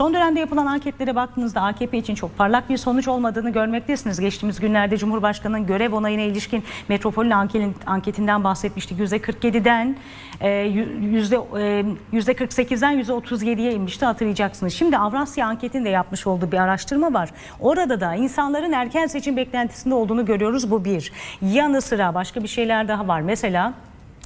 Son dönemde yapılan anketlere baktığınızda AKP için çok parlak bir sonuç olmadığını görmektesiniz. Geçtiğimiz günlerde Cumhurbaşkanı'nın görev onayına ilişkin Metropol'ün anketin- anketinden bahsetmiştik. %47'den e, yüzde e, yüzde 48'den %37'ye inmişti hatırlayacaksınız. Şimdi Avrasya anketinde yapmış olduğu bir araştırma var. Orada da insanların erken seçim beklentisinde olduğunu görüyoruz. Bu bir. Yanı sıra başka bir şeyler daha var. Mesela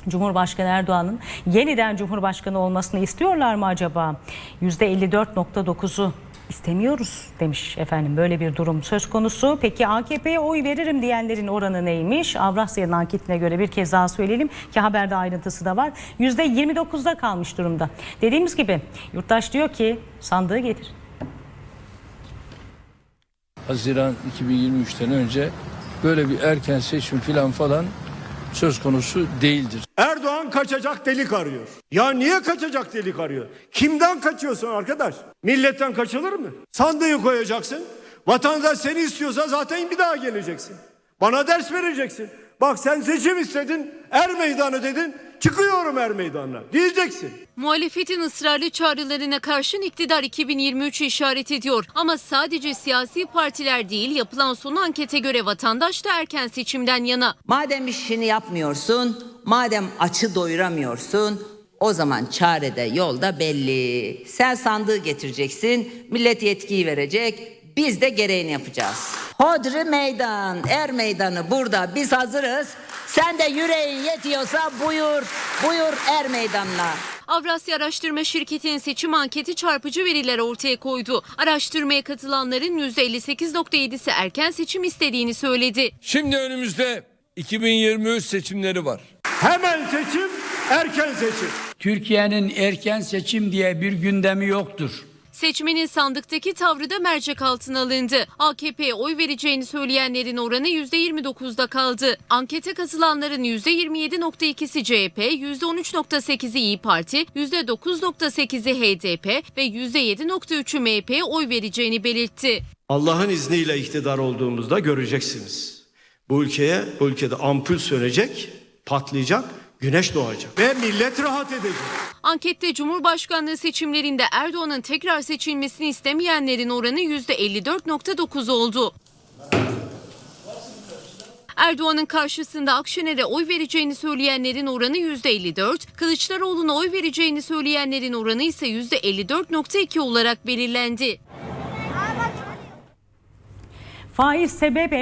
Cumhurbaşkanı Erdoğan'ın yeniden Cumhurbaşkanı olmasını istiyorlar mı acaba? %54.9'u istemiyoruz demiş efendim böyle bir durum söz konusu. Peki AKP'ye oy veririm diyenlerin oranı neymiş? Avrasya'nın anketine göre bir kez daha söyleyelim ki haberde ayrıntısı da var. %29'da kalmış durumda. Dediğimiz gibi yurttaş diyor ki sandığı getir. Haziran 2023'ten önce böyle bir erken seçim falan falan söz konusu değildir. Erdoğan kaçacak delik arıyor. Ya niye kaçacak delik arıyor? Kimden kaçıyorsun arkadaş? Milletten kaçılır mı? Sandığı koyacaksın. Vatandaş seni istiyorsa zaten bir daha geleceksin. Bana ders vereceksin. Bak sen seçim istedin, er meydanı dedin, çıkıyorum er meydanına diyeceksin. Muhalefetin ısrarlı çağrılarına karşın iktidar 2023'ü işaret ediyor. Ama sadece siyasi partiler değil yapılan son ankete göre vatandaş da erken seçimden yana. Madem işini yapmıyorsun, madem açı doyuramıyorsun, o zaman çare de yolda belli. Sen sandığı getireceksin, millet yetkiyi verecek, biz de gereğini yapacağız. Hodri meydan, er meydanı burada biz hazırız. Sen de yüreğin yetiyorsa buyur, buyur er meydanına. Avrasya Araştırma Şirketi'nin seçim anketi çarpıcı veriler ortaya koydu. Araştırmaya katılanların %58.7'si erken seçim istediğini söyledi. Şimdi önümüzde 2023 seçimleri var. Hemen seçim, erken seçim. Türkiye'nin erken seçim diye bir gündemi yoktur. Seçmenin sandıktaki tavrı da mercek altına alındı. AKP'ye oy vereceğini söyleyenlerin oranı %29'da kaldı. Ankete katılanların %27.2'si CHP, %13.8'i İyi Parti, %9.8'i HDP ve %7.3'ü MHP'ye oy vereceğini belirtti. Allah'ın izniyle iktidar olduğumuzda göreceksiniz. Bu ülkeye, bu ülkede ampul sönecek, patlayacak, güneş doğacak. Ve millet rahat edecek. Ankette Cumhurbaşkanlığı seçimlerinde Erdoğan'ın tekrar seçilmesini istemeyenlerin oranı %54.9 oldu. Erdoğan'ın karşısında Akşener'e oy vereceğini söyleyenlerin oranı %54, Kılıçdaroğlu'na oy vereceğini söyleyenlerin oranı ise %54.2 olarak belirlendi. Faiz sebep